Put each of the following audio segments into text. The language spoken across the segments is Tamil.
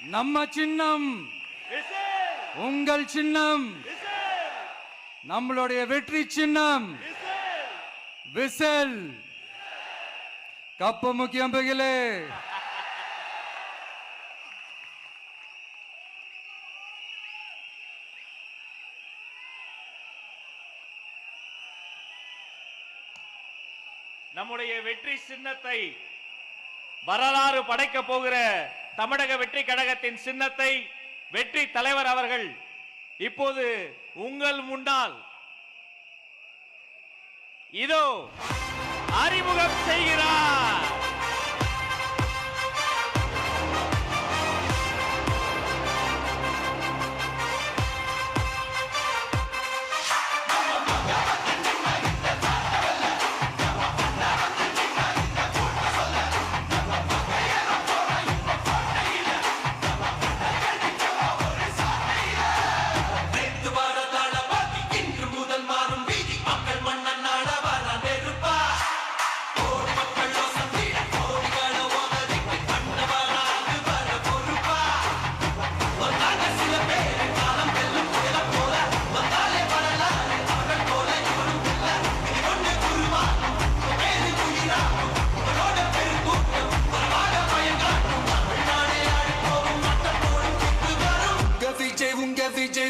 நம்ம சின்னம். உங்கள் சின்னம். நம்மளுடைய வெற்றி சின்னம். விசில். கப்பு முக்கியம் பகிலே. நம்முடைய வெற்றி சின்னத்தை வரலாறு படைக்க போகிற தமிழக வெற்றி கழகத்தின் சின்னத்தை வெற்றி தலைவர் அவர்கள் இப்போது உங்கள் முன்னால். இதோ அறிமுகம் செய்கிறார்.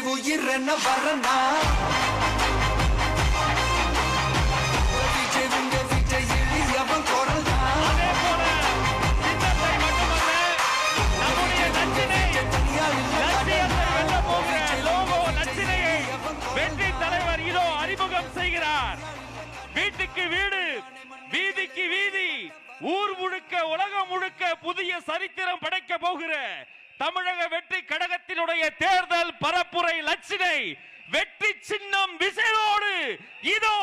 உயிர் என்ன வரனா? விஜய் உங்க விஜய் எளியவன் குரல்? நம்முடைய லோகோ வெற்றி தலைவர் இதோ அறிமுகம் செய்கிறார் வீட்டுக்கு வீடு வீதிக்கு வீதி ஊர் முழுக்க உலகம் முழுக்க புதிய சரித்திரம் படைக்க போகிற தமிழக வெற்றி கழகத்தினுடைய தேர்தல் பரப்புரை லட்சினை வெற்றி சின்னம் விசையோடு இதோ.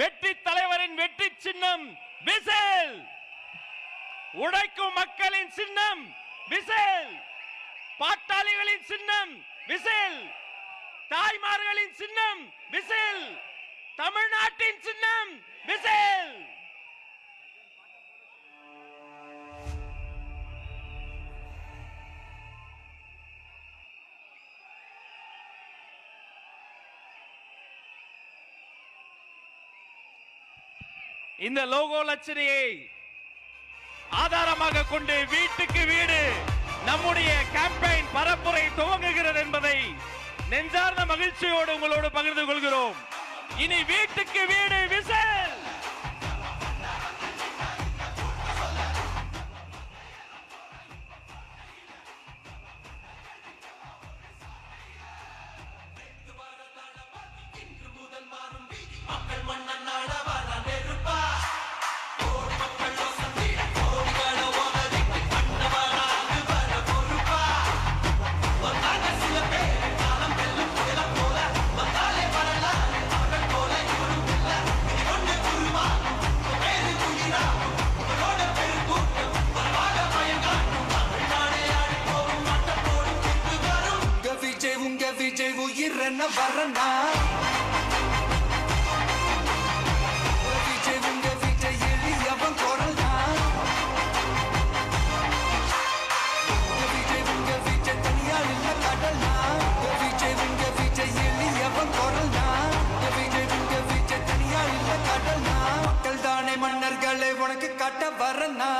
வெற்றி தலைவரின் வெற்றி சின்னம் விசில். உடைக்கும் மக்களின் சின்னம் விசில். பாட்டாளிகளின் சின்னம் விசில். தாய்மார்களின் சின்னம் விசில். தமிழ்நாட்டின் சின்னம் விசில். இந்த லோகோ லட்சணையை ஆதாரமாக கொண்டு வீட்டுக்கு வீடு நம்முடைய கேம்பெயின் பரப்புரை துவங்குகிறது என்பதை நெஞ்சார்ந்த மகிழ்ச்சியோடு உங்களோடு பகிர்ந்து கொள்கிறோம். இனி வீட்டுக்கு வீடு விசை என்ன தான் மக்கள் தானே மன்னர்களை உனக்கு கட்ட வரனா